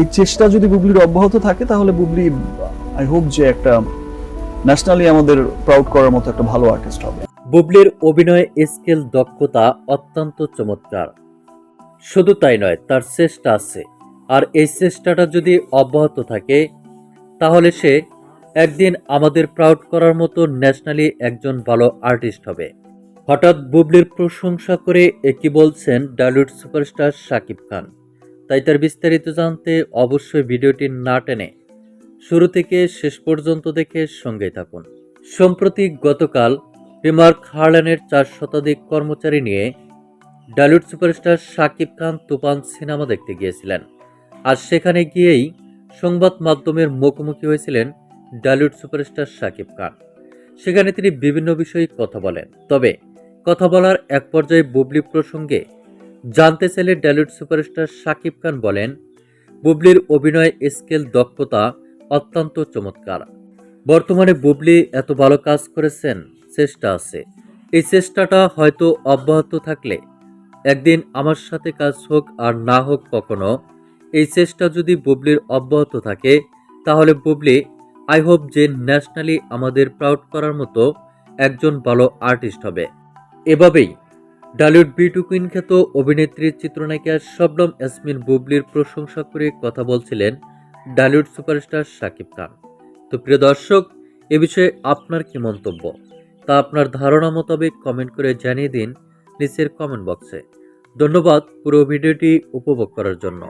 এই চেষ্টা যদি বুবলির অব্যাহত থাকে, তাহলে বুবলি আই হোপ যে একটা ন্যাশনালি আমাদের প্রাউড করার মতো একটা ভালো আর্টিস্ট হবে। বুবলির অভিনয় স্কিল দক্ষতা অত্যন্ত চমৎকার। শুধু তাই নয়, তার চেষ্টা আছে। আর এই চেষ্টাটা যদি অব্যাহত থাকে, তাহলে সে একদিন আমাদের প্রাউড করার মতো ন্যাশনালি একজন ভালো আর্টিস্ট হবে। হঠাৎ বুবলির প্রশংসা করে একই বলছেন ডালিউড সুপারস্টার শাকিব খান। তাই তার বিস্তারিত জানতে অবশ্যই ভিডিওটি না টেনে শুরু থেকে শেষ পর্যন্ত দেখে সঙ্গে থাকুন। সম্প্রতি গতকাল রিমার্ক হারল্যান্ডের চার শতাধিক কর্মচারী নিয়ে ডালিউড সুপারস্টার শাকিব খান তুফান সিনেমা দেখতে গিয়েছিলেন। আর সেখানে গিয়েই সংবাদ মাধ্যমের মুখোমুখি হয়েছিলেন ডালিউড সুপারস্টার শাকিব খান। সেখানে তিনি বিভিন্ন বিষয়ে কথা বলেন। তবে কথা বলার এক পর্যায়ে বুবলি প্রসঙ্গে জানতে চাইলে ডালিউড সুপারস্টার শাকিব খান বলেন, বুবলির অভিনয় স্কেল দক্ষতা অত্যন্ত চমৎকার। বর্তমানে বুবলি এত ভালো কাজ করেছেন, চেষ্টা আছে। এই চেষ্টাটা হয়তো অব্যাহত থাকলে একদিন আমার সাথে কাজ হোক আর না হোক কখনো, এই চেষ্টা যদি বুবলির অব্যাহত থাকে, তাহলে বুবলি আই হোপ যে ন্যাশনালি আমাদের প্রাউড করার মতো একজন ভালো আর্টিস্ট হবে। এভাবেই ডালিউড বিটু কুইন খ্যাত অভিনেত্রী চিত্রনায়িকা শবনম এসমিন বুবলির প্রশংসা করে কথা বলছিলেন ডালিউড সুপারস্টার শাকিব খান। তো প্রিয় দর্শক, এ বিষয়ে আপনার কি মন্তব্য? তা আপনার ধারণা মোতাবেক কমেন্ট করে জানিয়ে দিন নিচের কমেন্ট বক্সে ধন্যবাদ পুরো ভিডিওটি উপভোগ করার জন্য।